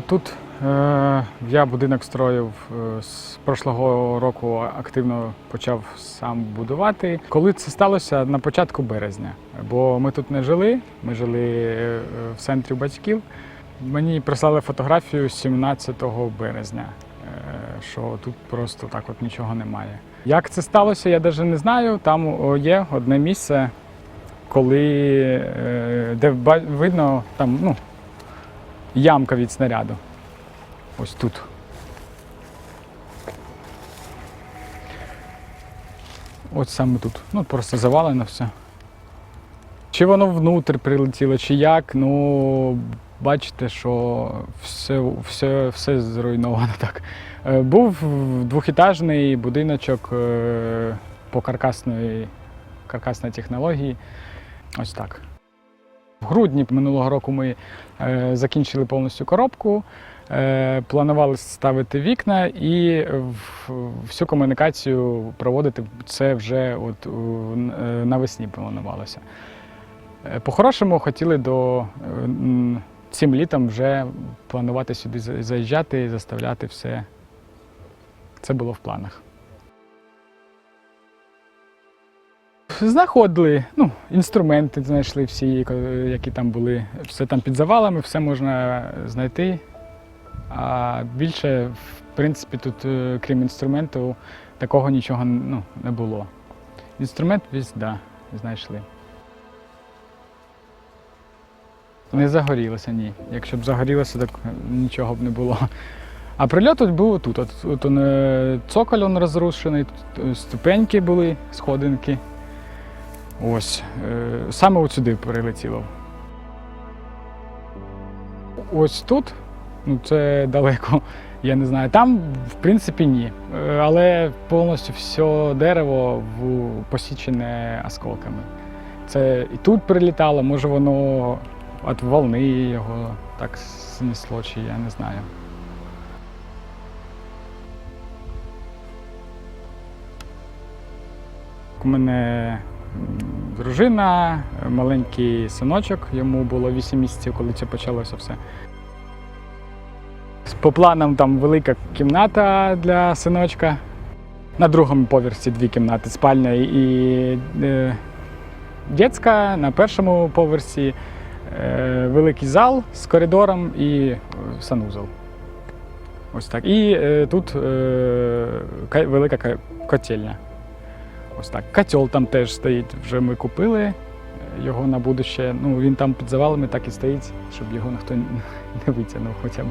Тут е, я будинок строїв е, з прошлого року активно почав сам будувати. Коли це сталося на початку березня, бо ми тут не жили, ми жили е, в центрі батьків. Мені прислали фотографію 17 березня, е, що тут просто так от нічого немає. Як це сталося, я навіть не знаю. Там є одне місце, коли де видно там, ну, ямка від снаряду. Ось тут. Ось саме тут. Ну, просто завалено все. Чи воно внутрь прилетіло, чи як, ну бачите, що все, все, все зруйновано так. Е, Був двохетажний будиночок е, по каркасної, каркасній технології. Ось так. В грудні минулого року ми е, закінчили повністю коробку, е, планували ставити вікна і всю комунікацію проводити це вже от, е, навесні планувалося. По-хорошому хотіли до цим літом вже планувати сюди заїжджати і заставляти все. Це було в планах. Знаходили ну, інструменти, знайшли всі, які там були. Все там під завалами, все можна знайти. А більше, в принципі, тут, е, крім інструменту, такого нічого ну, не було. Інструмент весь, да, знайшли. Не загорілося, ні. Якщо б загорілося, так нічого б не було. А прильот тут був тут. От, от он, е, цоколь он розрушений, тут е, ступеньки були, сходинки. Ось. е, Саме от сюди прилетіло. Ось тут, ну це далеко, я не знаю. Там, в принципі, ні. Е, Але повністю все дерево посічене осколками. Це і тут прилітало, може воно від волни його так знесло, чи я не знаю. У мене дружина, маленький синочок, йому було 8 місяців, коли це почалося все. По планам там велика кімната для синочка. На другому поверсі дві кімнати спальня і е, дитяча, на першому поверсі е, великий зал з коридором і е, санузел. Ось так. І е, тут е, велика котельня. Ось так. Котел там теж стоїть, вже ми купили е, його на будуще. Ну, він там під завалами так і стоїть, щоб його ніхто не витягнув хоча б.